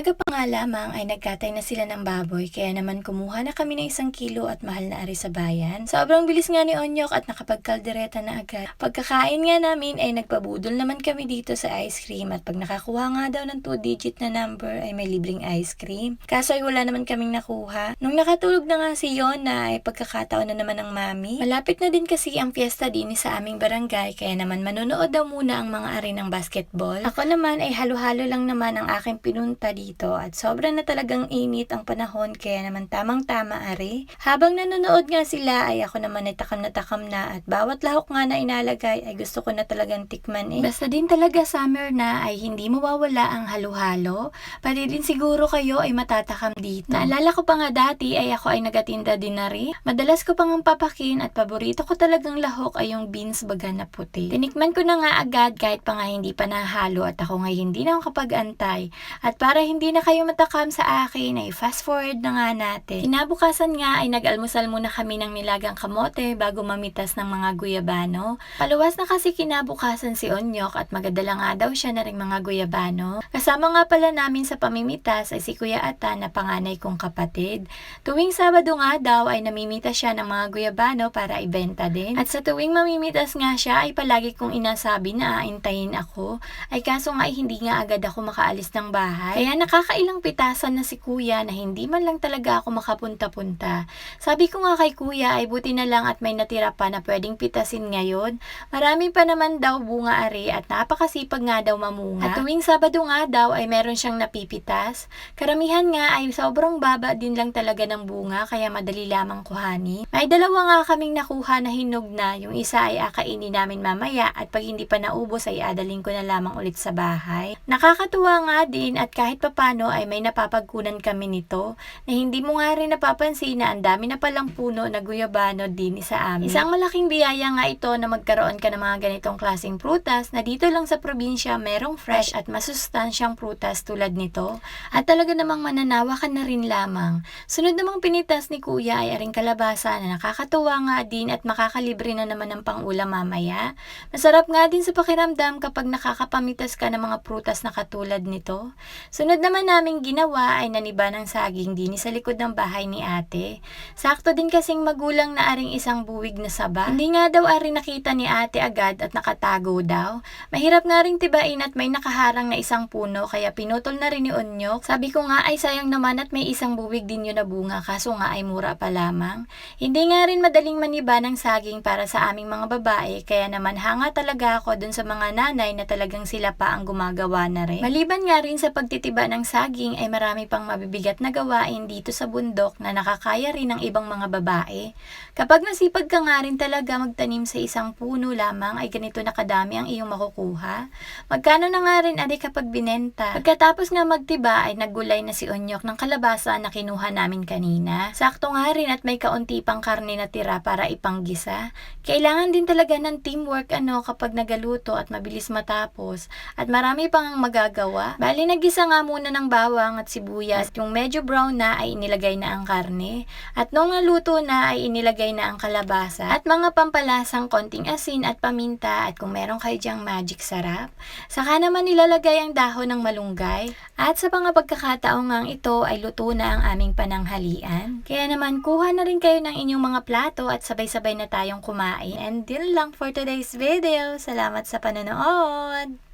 Umaga pa nga lamang ay nagkatay na sila ng baboy kaya naman kumuha na kami ng isang kilo at mahal na ari sa bayan. Sobrang bilis nga ni Onyok at nakapagkaldereta na agad. Pagkakain nga namin ay nagpabudol naman kami dito sa ice cream at pag nakakuha nga daw ng 2 digit na number ay may libreng ice cream. Kaso ay wala naman kaming nakuha. Nung nakatulog na nga si Yona ay pagkakataon na naman ng mami. Malapit na din kasi ang fiesta din sa aming barangay kaya naman manonood daw muna ang mga ari ng basketball. Ako naman ay halo-halo lang naman ang aking pinunta dito at sobra na talagang init ang panahon kaya naman tamang-tama ari. Habang nanonood nga sila ay ako naman ay takam na takam na at bawat lahok nga na inalagay ay gusto ko na talagang tikman eh. Basta din talaga summer na ay hindi mawawala ang halo-halo. Pati din siguro kayo ay matatakam dito. Naalala ko pa nga dati ay ako ay nagatinda din na rin. Madalas ko pang papakin at paborito ko talagang lahok ay yung beans baga na puti. Tinikman ko na nga agad kahit pa nga hindi pa nahalo at ako nga hindi na ako kapag-antay. At para hindi na kayo matakam sa akin ay fast forward na nga natin. Kinabukasan nga ay nag-almusal muna kami ng nilagang kamote bago mamitas ng mga guyabano. Paluwas na kasi kinabukasan si Onyok at magadala nga daw siya na ring mga guyabano. Kasama nga pala namin sa pamimitas ay si Kuya Ata na panganay kong kapatid. Tuwing Sabado nga daw ay namimitas siya ng mga guyabano para ibenta din. At sa tuwing mamimitas nga siya ay palagi kong inasabi na aantayin ako. Ay kaso nga ay hindi nga agad ako makaalis ng bahay. Kaya nakakailang pitasan na si kuya na hindi man lang talaga ako makapunta-punta. Sabi ko nga kay kuya ay buti na lang at may natira pa na pwedeng pitasin ngayon. Marami pa naman daw bunga ari at napakasipag nga daw mamunga. At tuwing Sabado nga daw ay meron siyang napipitas. Karamihan nga ay sobrang baba din lang talaga ng bunga kaya madali lamang kuhani. May dalawa nga kaming nakuha na hinog na, yung isa ay akainin namin mamaya at pag hindi pa naubos ay adaling ko na lamang ulit sa bahay. Nakakatuwa nga din at kahit papano ay may napapagkunan kami nito na hindi mo nga rin napapansin na ang dami na palang puno na guyabano din sa amin. Isang malaking biyaya nga ito na magkaroon ka ng mga ganitong klaseng prutas na dito lang sa probinsya merong fresh at masustansyang prutas tulad nito at talaga namang mananawa ka na rin lamang. Sunod namang pinitas ni kuya ay aring kalabasa na nakakatuwa nga din at makakalibre na naman ng pangulam mamaya. Masarap nga din sa pakiramdam kapag nakakapamitas ka ng mga prutas na katulad nito. Sunod naman namin ginawa ay naniba ng saging din sa likod ng bahay ni ate. Sakto din kasing magulang na aring isang buwig na saba. Hindi nga daw aring nakita ni ate agad at nakatago daw. Mahirap nga ring tibain at may nakaharang na isang puno kaya pinutol na rin ni Onyok. Sabi ko nga ay sayang naman at may isang buwig din yun na bunga kaso nga ay mura pa lamang. Hindi nga rin madaling maniba ng saging para sa aming mga babae kaya naman hanga talaga ako dun sa mga nanay na talagang sila pa ang gumagawa na rin. Maliban nga rin sa pagtitiba ng saging ay marami pang mabibigat na gawain dito sa bundok na nakakaya rin ng ibang mga babae. Kapag nasipag ka nga rin talaga magtanim sa isang puno lamang ay ganito na kadami ang iyong makukuha. Magkano na nga rin ari kapag binenta. Pagkatapos nga magtiba ay naggulay na si Onyok ng kalabasa na kinuha namin kanina. Sakto nga rin at may kaunti pang karne na tira para ipanggisa. Kailangan din talaga ng teamwork ano kapag nagaluto at mabilis matapos at marami pang ang magagawa. Bali nagisa nga muna ng bawang at sibuyas. Yung medyo brown na ay inilagay na ang karne. At nung naluto na ay inilagay na ang kalabasa at mga pampalasang konting asin at paminta at kung meron kayo dyang magic sarap. Saka naman nilalagay ang dahon ng malunggay. At sa mga pagkakataong ngang ito ay luto na ang aming pananghalian. Kaya naman kuha na rin kayo ng inyong mga plato at sabay-sabay na tayong kumain. And yun lang for today's video. Salamat sa panonood!